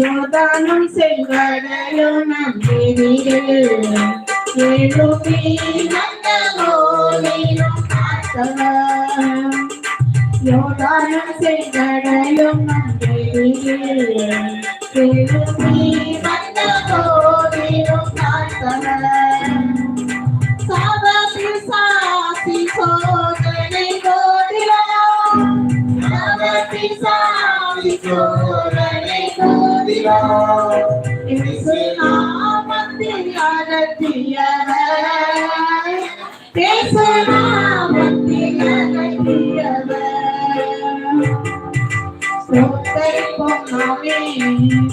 யோதானும் செங்கடலும் நம்பினீரே எழுப்பி நந்தகோலிலும் பார்த்தவர். யோதானும் செங்கடலும் நம்பினீரே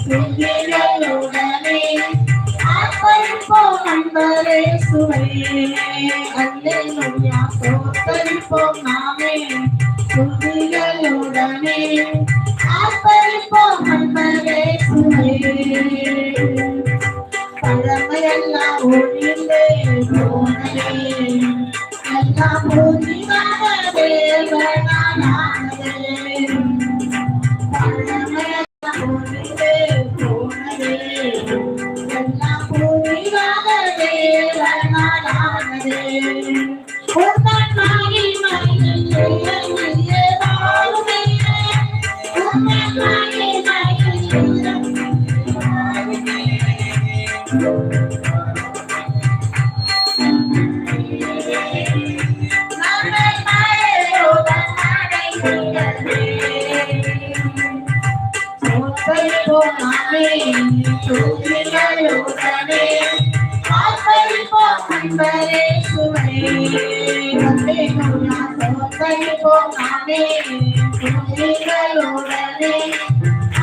துதிகளுடனே ஆர்ப்பரிப்போம் அன்பரே சுவையே அல்லேலூயா சோத்தரிப்போம் நாமே துதிகளுடனே ஆர்ப்பரிப்போம் அன்பரே சுவையே பழமையெல்லாம் ஒழிந்தே போனதே எல்லாம் புதிதாக தேவனானதே பழமையெல்லாம் ஒழிந்தே Thank you. சோத்தரிப்போம் ஆர்ப்பரிப்போம் அன்பரே சுவே சோத்தரிப்போம் நாமே துதிகளுடனே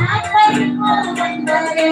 ஆர்ப்பரிப்போம் அன்பரே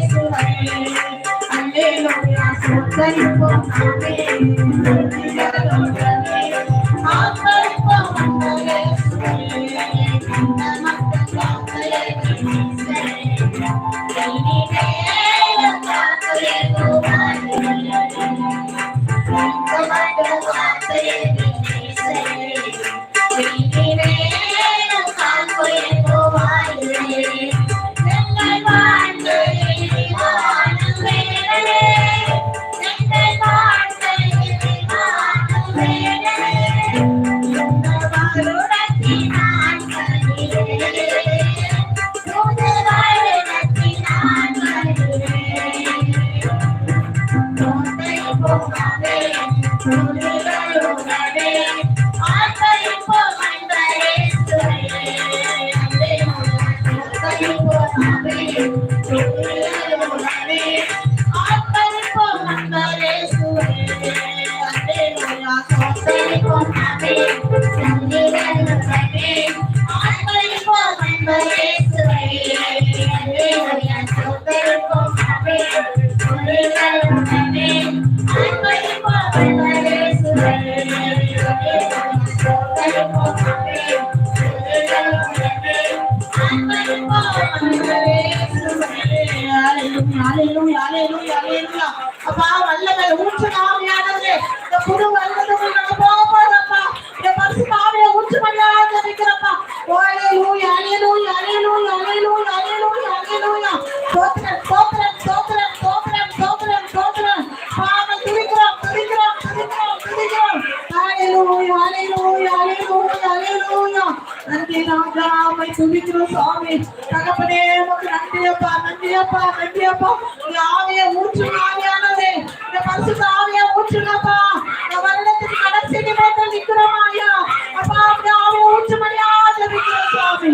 சோத்தரிப்போம் நாமே Thank you. அப்பா வல்லவர் ஊற்று நன்றி ராஜா உம்மை துதிக்கிறோம் சுவாமி. தகப்பனே உமக்கு நன்றி அப்பா நன்றி இந்த ஆவியை ஊற்று ஆவியானதே. இந்த பரிசுத்த ஆவியை ஊற்றுங்கப்பா. இந்த வருடத்தின் கடைசி நிமிடத்தில் நிக்கிறோம் ஐயா அப்பா இந்த ஆவியை ஊற்று மணியாக சுவாமி.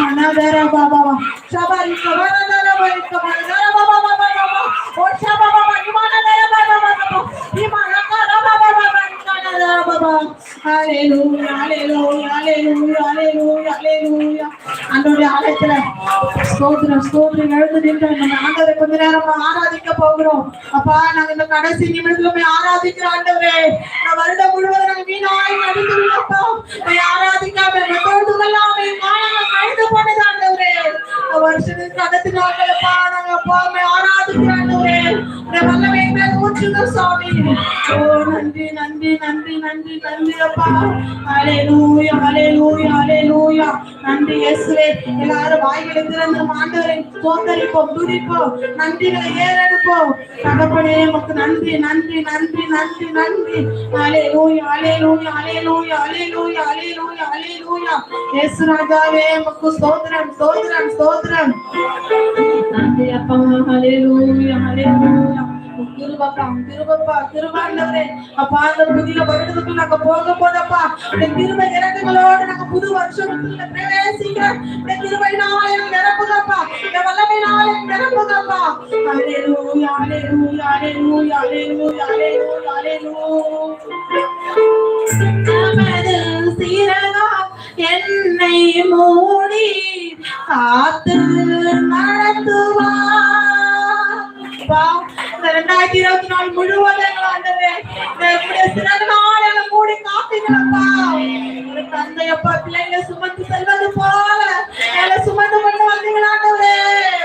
மனதர பாபாவா சபரி கவனதர பரி மனதர. பாபா ஆலயத்துல ஸ்தோத்திரம் ஸ்தோத்திரம் எழுந்து நின்று ஆண்டவரை கொஞ்ச நேரம் ஆராதிக்க போகிறோம். அப்பா நாங்க இந்த கடைசி நிமிடத்துல போய் ஆராதிக்கிற ஆண்டவரே வருடம் முழுவதும் நாங்க வீணாய் நடித்து விடப்பா போய் ஆராதிக்காம மெத்தோடுகளாமே காலங்கள் கழிந்து போனது ஆண்டவரே. வருஷத்துக்கு அடுத்த நாட்களப்பா நாங்க போய் ஆராதிக்கிற ஆண்டவரே. வல்லமை ஊற்றுங்க சுவாமி. ஓ நன்றி நன்றி நன்றி நன்றி நன்றி. அப்பா ஹalleluya ஹalleluya ஹalleluya நன்றி இயேசுவே. எல்லாரும் வாய்களை திறந்து ஆண்டவரை தோத்தரிப்போம் துதிப்போம் நன்றிகளை ஏறெடுப்போம். தகப்பனே உமக்கு நன்றி நன்றி நன்றி நன்றி நன்றி. ஹalleluya ஹalleluya ஹalleluya ஹalleluya ஹalleluya ஹalleluya இயேசு ராஜாவே உமக்கு ஸ்தோத்திரம் ஸ்தோத்திரம் ஸ்தோத்திரம். நன்றி அப்பா. ஹalleluya ஹalleluya கிருபப்பா கிருபப்பா கிருபாண்டவரே அப்பா அந்த புதிய வருடத்துக்கு நாங்க போக போதப்பா இந்த கிருபை இறக்கங்களோடு நாங்க புது வருஷத்துக்குள்ள பிரவேசிக்க இந்த கிருபை நாளை நிரப்புகப்பா. இந்த வல்லமை நாளை நிரப்புகப்பா. சீரகா என்னை மூடி காத்து நடத்துவார் அப்பா, இந்த ரெண்டாயிரத்தி இருபத்தி நாலு முழுவதும் எங்களை ஆண்டவரே, சிறந்த நாள் எங்களை மூடி காத்தீங்களப்பா. ஒரு தந்தையப்பா பிள்ளைங்களை சுமந்து செல்வது போல எங்களை சுமந்து கொண்டு வந்தீங்களா ஆண்டவரே.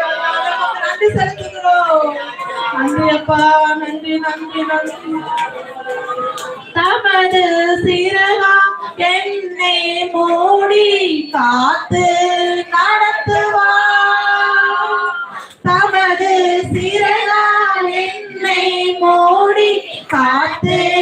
அதனால உமக்கு நன்றி செலுத்துகிறோம் நன்றி அப்பா நன்றி நன்றி நன்றி தமது சிறகா மூடி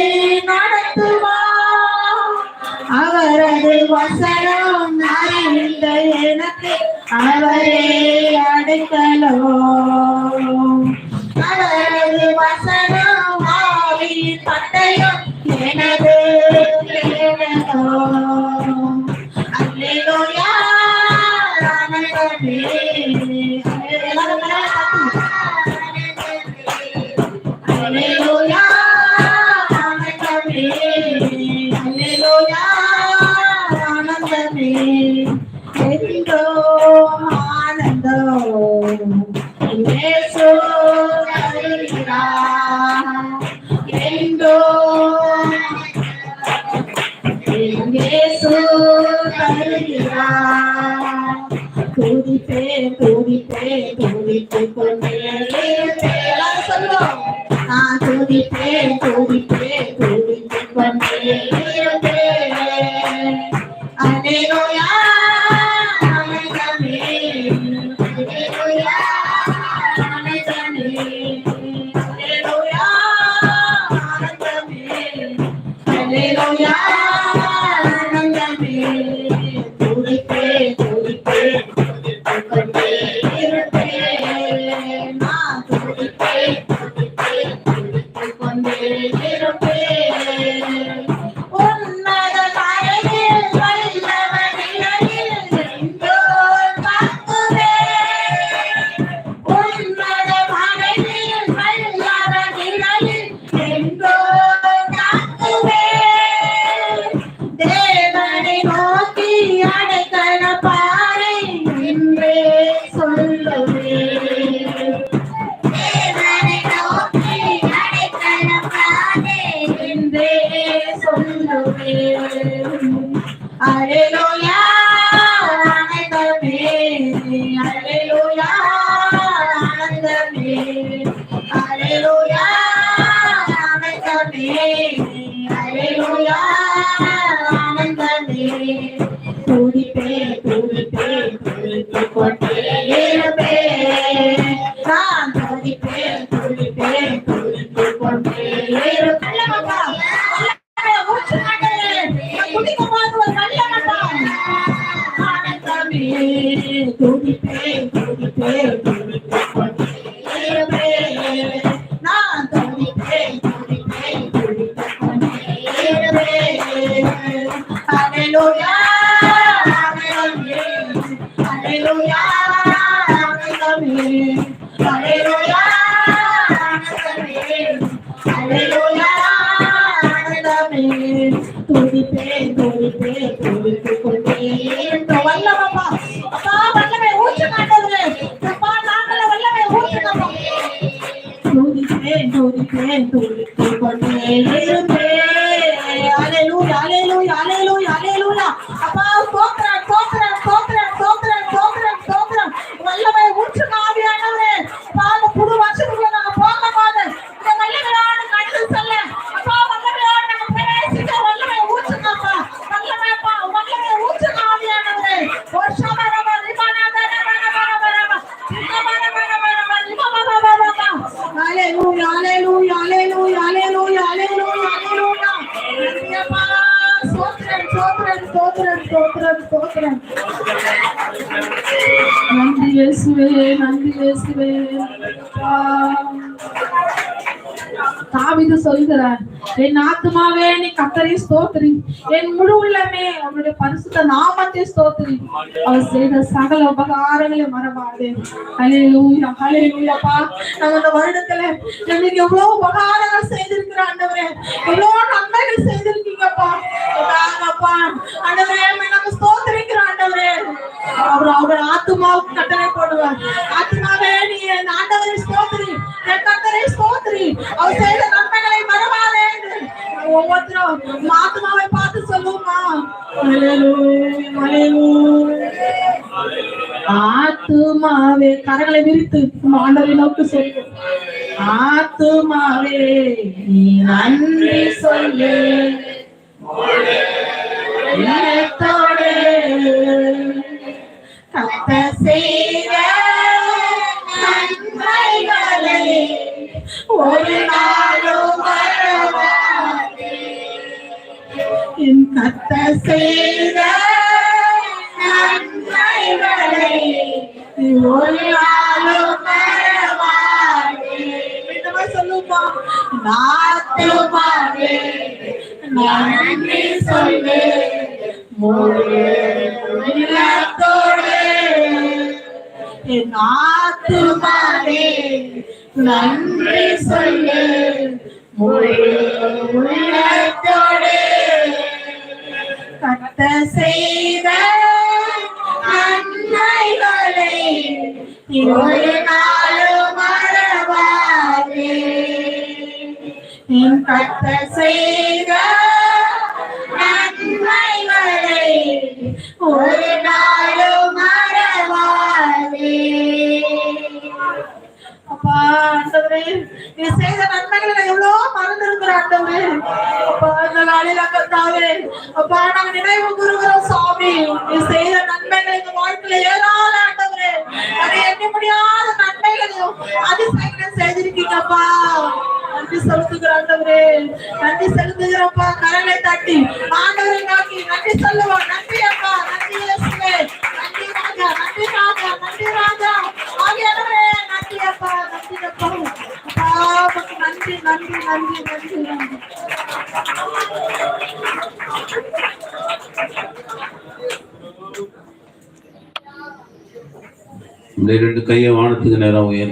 துதிப்பேன், துதிப்பேன், Por ti, por ti, por ti, por ti, ஸ்தோத்திரம், ஸ்தோத்திரம், ஸ்தோத்திரம், நன்றி இயேசுவே நன்றி இயேசுவே. ஆ. சொல்கிறார் என் ஆத்துமாவே நீ கத்தரை ஸ்தோத்திரி. என் முழு உள்ளமே அவருடைய பரிசுத்த நாமத்தை ஸ்தோத்திரி. அவர் செய்த சகல உபகாரங்களை மறவாதே. அலையிலூயா அலையிலூயாப்பா நாங்க இந்த வருடத்துல எங்களுக்கு எவ்வளவு உபகாரங்கள் செய்திருக்கிற ஆண்டவரே. எவ்வளவு நன்மைகள் செய்திருக்கீங்க. ஆத்துமாவுக்கு கட்டளை போடுவார். ஆத்மாவே நீ என் ஆண்டவரை ஸ்தோத்திரி. என் கத்தரை ஸ்தோத்திரி. அவர் செய்த நன்மைகளை மறவாதே ஒவ்வொருத்தரும் ஆத்மாவை பார்த்து சொல்லுவோமா? ஆத்துமாவே கரங்களை விரித்து உம் ஆண்டவரை நோக்கி சொல்லு ஆத்துமாவே நீ நன்றி சொல்லு. நாத்துமாவே நன்றி சொல்லு முழு உள்ளத்தோடு என் ஆத்துமாவே நன்றி சொல்லு முழு உள்ளத்தோடு கத்த செய்த அன்னைகளை ஒரு என் கத்த செய்த நன்மைகளை ஒரு நாளும் மறவாதே அப்பா ஆண்டவரே நீ செய்த நன்மைகளை நான் எவ்வளவு மறந்திருக்கிற ஆண்டவரே அப்பா இந்த நாளில் கத்தாவே அப்பா நாங்க நினைவு கூறுகிறோம் சுவாமி நீ செய்த நன்மைகள் எங்க வாழ்க்கையில ஏதாவது ஆண்டவரே அது எண்ண முடியாத நன்மைகளையும் அதிசயங்களை செய்திருக்கீங்கப்பா நன்றி செலுத்துகிற ஆண்டவரே நன்றி செலுத்துகிறப்பா கரங்களை தட்டி. ஆண்டவரை நோக்கி. நன்றி சொல்லுவோம். நன்றி அப்பா. நன்றி இயேசுவே. நன்றி ராஜா. நன்றி ராஜா. நன்றி ராஜா. ஆகியவரே நன்றி அப்பா. நன்றி அப்பா. நன்றி நன்றி நன்றி நன்றி நன்றி. இந்த கையை வானத்துக்கு நேரம் உயர்